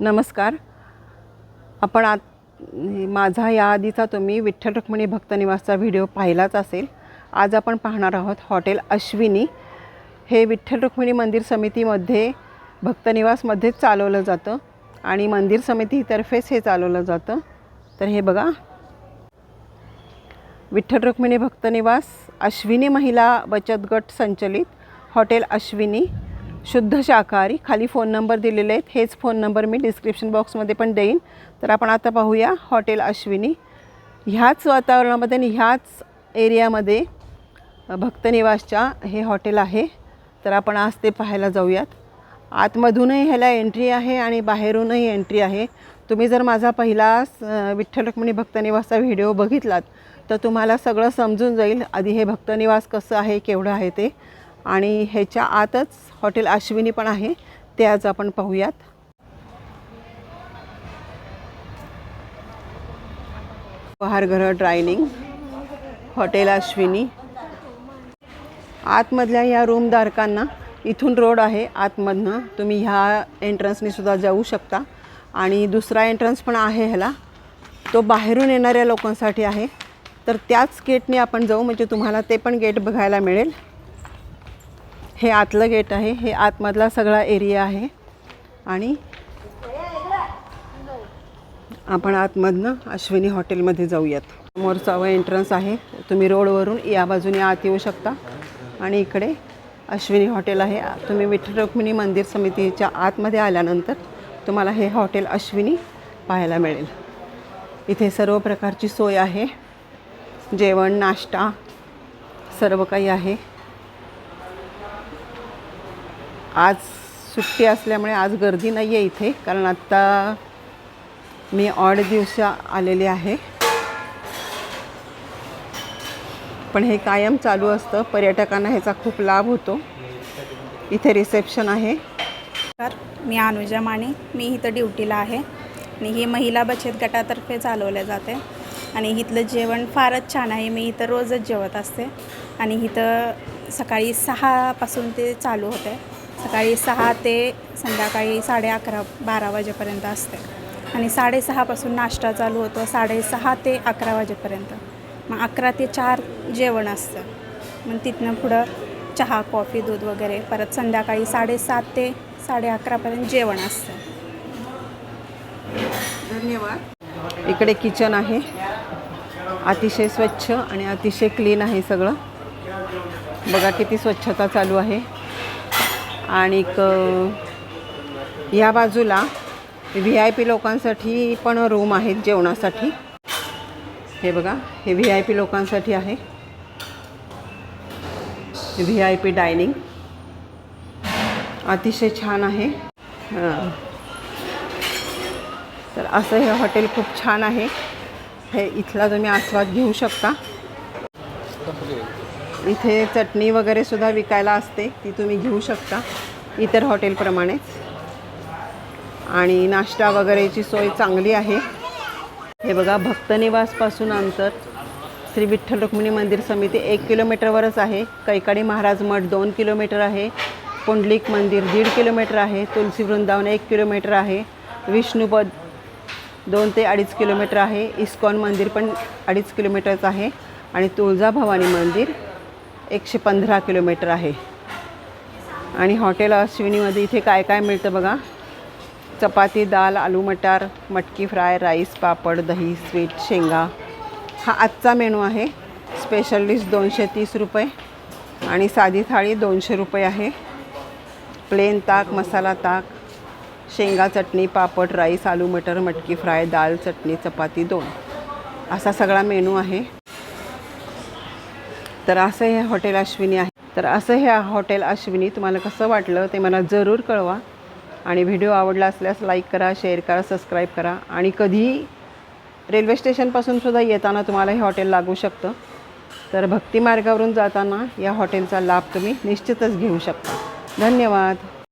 नमस्कार. आपण आत माझा या आधीचा तुम्ही विठ्ठल रुक्मिणी भक्तनिवासचा व्हिडिओ पाहिलाच असेल. आज आपण पाहणार आहोत हॉटेल अश्विनी. हे विठ्ठल रुक्मिणी मंदिर समितीमध्ये भक्तनिवासमध्येच चालवलं जातं आणि मंदिर समितीतर्फेच हे चालवलं जातं. तर हे बघा. विठ्ठल रुक्मिणी भक्तनिवास अश्विनी महिला बचत गट संचलित हॉटेल अश्विनी. शुद्ध शाकाहारी. खाली फोन नंबर दिलेले आहेत. हेच फोन नंबर मी डिस्क्रिप्शन बॉक्समध्ये पण देईन. तर आपण आता पाहूया हॉटेल अश्विनी. ह्याच वातावरणामध्ये आणि ह्याच एरियामध्ये भक्तनिवासच्या हे हॉटेल आहे. तर आपण आज ते पाहायला जाऊयात. आतमधूनही ह्याला एंट्री आहे आणि बाहेरूनही एंट्री आहे. तुम्ही जर माझा पहिला विठ्ठल रुक्मिणी भक्तनिवासचा व्हिडिओ बघितलात तर तुम्हाला सगळं समजून जाईल. आधी हे भक्तनिवास कसं आहे केवढं आहे ते. आणि ह्याच्या आतच हॉटेल अश्विनी पण आहे. ते आज आपण पाहूयात. उपहारगृह ड्रायनिंग हॉटेल अश्विनी. आतमधल्या या रूमधारकांना इथून रोड आहे. आतमधनं तुम्ही ह्या एंट्रन्सनी सुद्धा जाऊ शकता. आणि दुसरा एंट्रन्स पण आहे ह्याला. तो बाहेरून येणाऱ्या लोकांसाठी आहे. तर त्याच गेटने आपण जाऊ. म्हणजे तुम्हाला ते पण गेट बघायला मिळेल. हे आतलं गेट आहे हे आतमधला सगळा एरिया आहे. आणि आपण आतमधनं अश्विनी हॉटेलमध्ये जाऊयात. समोरचा व एंट्रन्स आहे. तुम्ही रोडवरून या बाजूने आत येऊ शकता. आणि इकडे अश्विनी हॉटेल आहे. तुम्ही विठ्ठल रुक्मिणी मंदिर समितीच्या आतमध्ये आल्यानंतर तुम्हाला हे हॉटेल अश्विनी पाहायला मिळेल. इथे सर्व प्रकारची सोय आहे. जेवण नाश्ता सर्व काही आहे. आज सुट्टी असल्यामुळे आज गर्दी नाही आहे इथे कारण आत्ता मी ऑड दिवस आलेले आहे. पण हे कायम चालू असतं. पर्यटकांना ह्याचा खूप लाभ होतो. इथे रिसेप्शन आहे. तर मी अनुजा माने मी इथं ड्युटीला आहे. आणि ही महिला बचत गटातर्फे चालवले जाते. आणि इथलं जेवण फारच छान आहे. मी इथं रोजच जेवत असते. आणि इथं सकाळी सहापासून ते चालू होते. सकाळी सहा ते संध्याकाळी साडे अकरा बारा वाजेपर्यंत असते. आणि साडेसहापासून नाश्ता चालू होतो साडेसहा ते अकरा वाजेपर्यंत. मग अकरा ते चार जेवण असतं. मग तिथनं पुढं चहा कॉफी दूध वगैरे परत संध्याकाळी साडेसात ते साडे अकरापर्यंत जेवण असतं. धन्यवाद. इकडे किचन आहे. अतिशय स्वच्छ आणि अतिशय क्लीन आहे सगळं. बघा किती स्वच्छता चालू आहे. आणि ह्या बाजूला व्ही आय पी लोकांसाठी पण रूम आहेत जेवणासाठी. हे बघा हे व्ही आय पी लोकांसाठी आहे. व्ही आय पी डायनिंग अतिशय छान आहे. तर असं हे हॉटेल खूप छान आहे. हे इथला तुम्ही आस्वाद घेऊ शकता. इथे चटणी वगैरे सुद्धा विकायला असते ती तुम्ही घेऊ शकता. इतर हॉटेलप्रमाणेच आणि नाश्ता वगैरेची सोय चांगली आहे. हे बघा भक्तनिवासपासून अंतर. श्री विठ्ठल रुक्मिणी मंदिर समिती एक किलोमीटरवरच आहे. कैकाडी महाराज मठ दोन किलोमीटर आहे. पुंडलिक मंदिर दीड किलोमीटर आहे. तुलसी वृंदावन एक किलोमीटर आहे. विष्णुपद दोन ते अडीच किलोमीटर आहे. इस्कॉन मंदिर पण अडीच किलोमीटरच आहे. आणि तुळजाभवानी मंदिर एकशे पंधरा किलोमीटर आहे. आणि हॉटेल अश्विनीमध्ये इथे काय काय मिळतं बघा? चपाती दाल आलू मटार मटकी फ्राय राईस पापड दही स्वीट शेंगा. हा आजचा मेनू आहे. स्पेशल डिश दोनशे तीस रुपये आणि साधी थाळी दोनशे रुपये आहे. प्लेन ताक मसाला ताक शेंगा चटणी पापड राईस आलू मटर मटकी फ्राय दाल चटणी चपाती दोन. असा सगळा मेनू आहे. तर असं हे हॉटेल अश्विनी आहे. तर असं हे हॉटेल अश्विनी तुम्हाला कसं वाटलं ते मला जरूर कळवा. आणि व्हिडिओ आवडला असल्यास लाईक करा शेअर करा सबस्क्राईब करा. आणि कधीही रेल्वे स्टेशनपासून सुद्धा येताना तुम्हाला हे हॉटेल लागू शकतं. तर भक्ती मार्गावरून जाताना या हॉटेलचा लाभ तुम्ही निश्चितच घेऊ शकता. धन्यवाद.